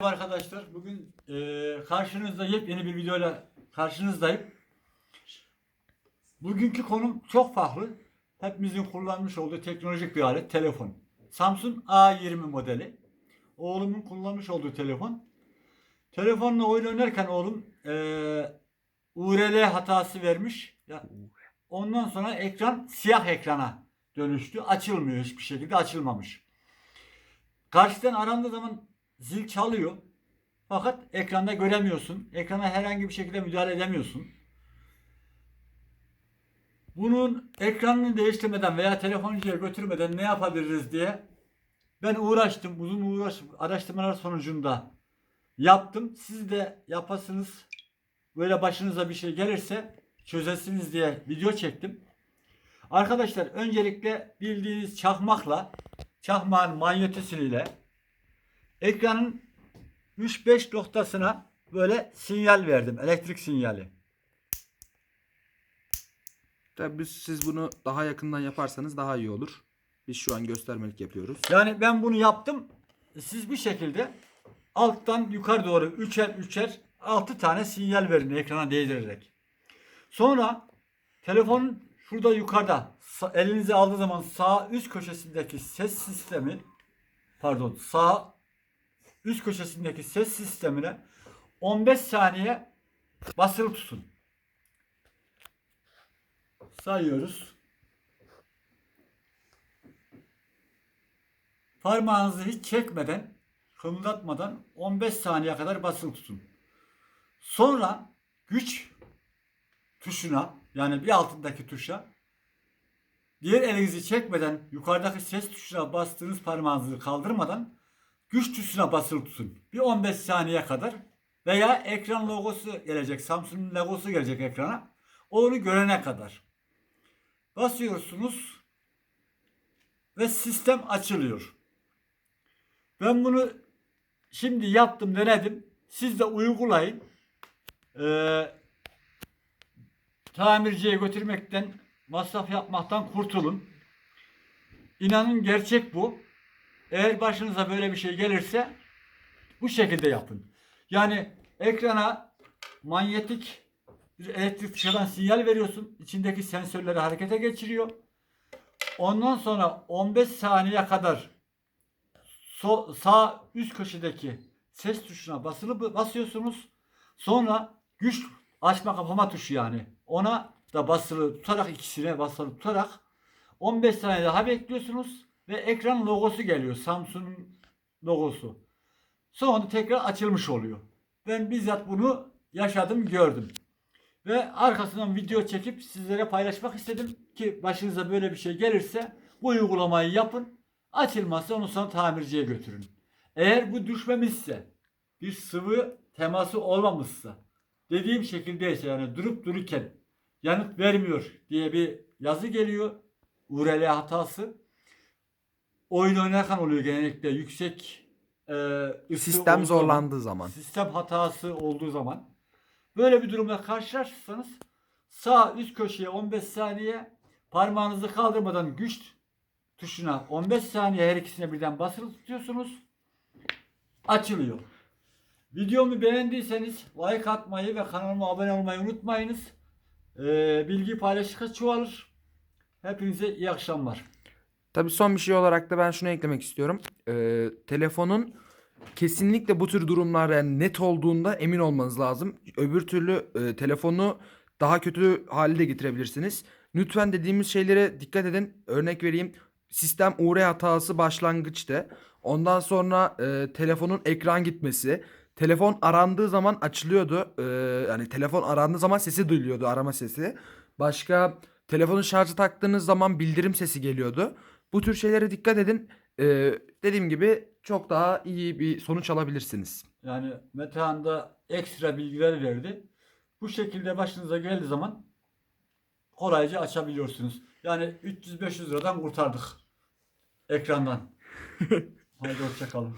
Merhaba arkadaşlar. Bugün eee karşınızda yepyeni bir videoyla karşınızdayım. Bugünkü konum çok farklı. Hepimizin kullanmış olduğu teknolojik bir alet. Telefon. Samsung A20 modeli. Oğlumun kullanmış olduğu telefon. Telefonla oyun oynarken oğlum eee URL hatası vermiş. Ondan sonra ekran siyah ekrana dönüştü. Açılmıyor hiçbir şekilde açılmamış. Karşıdan arandığı zaman zil çalıyor. Fakat ekranda göremiyorsun. Ekrana herhangi bir şekilde müdahale edemiyorsun. Bunun ekranını değiştirmeden veya telefoncuya götürmeden ne yapabiliriz diye ben uğraştım. Uzun uğraş araştırmalar sonucunda yaptım. Siz de yapasınız. Böyle başınıza bir şey gelirse çözesiniz diye video çektim. Arkadaşlar öncelikle bildiğiniz çakmakla çakmağın manyetosuyla ekranın 3-5 noktasına böyle sinyal verdim. Elektrik sinyali. Tabii siz bunu daha yakından yaparsanız daha iyi olur. Biz şu an göstermelik yapıyoruz. Yani ben bunu yaptım. Siz bir şekilde alttan yukarı doğru üçer üçer 6 tane sinyal verin ekrana değdirerek. Sonra telefonun şurada yukarıda elinize aldığı zaman sağ üst köşesindeki ses sistemi pardon sağ üst köşesindeki ses sistemine 15 saniye basılı tutun. Sayıyoruz. Parmağınızı hiç çekmeden, kımıldatmadan 15 saniye kadar basılı tutun. Sonra güç tuşuna yani bir altındaki tuşa diğer elinizi çekmeden yukarıdaki ses tuşuna bastığınız parmağınızı kaldırmadan güç tuşuna basılı. Bir 15 saniye kadar veya ekran logosu gelecek. Samsung'un logosu gelecek ekrana. Onu görene kadar. Basıyorsunuz ve sistem açılıyor. Ben bunu şimdi yaptım denedim. Siz de uygulayın. Ee, tamirciye götürmekten, masraf yapmaktan kurtulun. İnanın gerçek bu. Eğer başınıza böyle bir şey gelirse bu şekilde yapın. Yani ekrana manyetik bir elektrik dışarıdan sinyal veriyorsun. İçindeki sensörleri harekete geçiriyor. Ondan sonra 15 saniye kadar sol, sağ üst köşedeki ses tuşuna basılı basıyorsunuz. Sonra güç açma kapama tuşu yani. Ona da basılı tutarak ikisine basılı tutarak 15 saniye daha bekliyorsunuz ve ekran logosu geliyor. Samsung'un logosu. Sonra tekrar açılmış oluyor. Ben bizzat bunu yaşadım, gördüm. Ve arkasından video çekip sizlere paylaşmak istedim ki başınıza böyle bir şey gelirse bu uygulamayı yapın. Açılmazsa onu sonra tamirciye götürün. Eğer bu düşmemişse, bir sıvı teması olmamışsa, dediğim şekildeyse yani durup dururken yanıt vermiyor diye bir yazı geliyor. URL hatası. Oyun oynarken oluyor genellikle yüksek e, ısı Sistem olduğu zaman, zorlandığı zaman. Sistem hatası olduğu zaman. Böyle bir durumla karşılaşırsanız sağ üst köşeye 15 saniye parmağınızı kaldırmadan güç tuşuna 15 saniye her ikisine birden basılı tutuyorsunuz. Açılıyor. Videomu beğendiyseniz like atmayı ve kanalıma abone olmayı unutmayınız. Ee, bilgi paylaştıkça çoğalır. Hepinize iyi akşamlar. Tabii son bir şey olarak da ben şunu eklemek istiyorum. Ee, telefonun kesinlikle bu tür durumlarda yani net olduğunda emin olmanız lazım. Öbür türlü e, telefonu daha kötü hale de getirebilirsiniz. Lütfen dediğimiz şeylere dikkat edin. Örnek vereyim. Sistem UR hatası başlangıçta. Ondan sonra e, telefonun ekran gitmesi. Telefon arandığı zaman açılıyordu. Ee, yani telefon arandığı zaman sesi duyuluyordu arama sesi. Başka telefonu şarja taktığınız zaman bildirim sesi geliyordu. Bu tür şeylere dikkat edin. Ee, dediğim gibi çok daha iyi bir sonuç alabilirsiniz. Yani Metehan da ekstra bilgiler verdi. Bu şekilde başınıza geldiği zaman kolayca açabiliyorsunuz. Yani 300-500 liradan kurtardık ekrandan. Haydi hoşçakalın.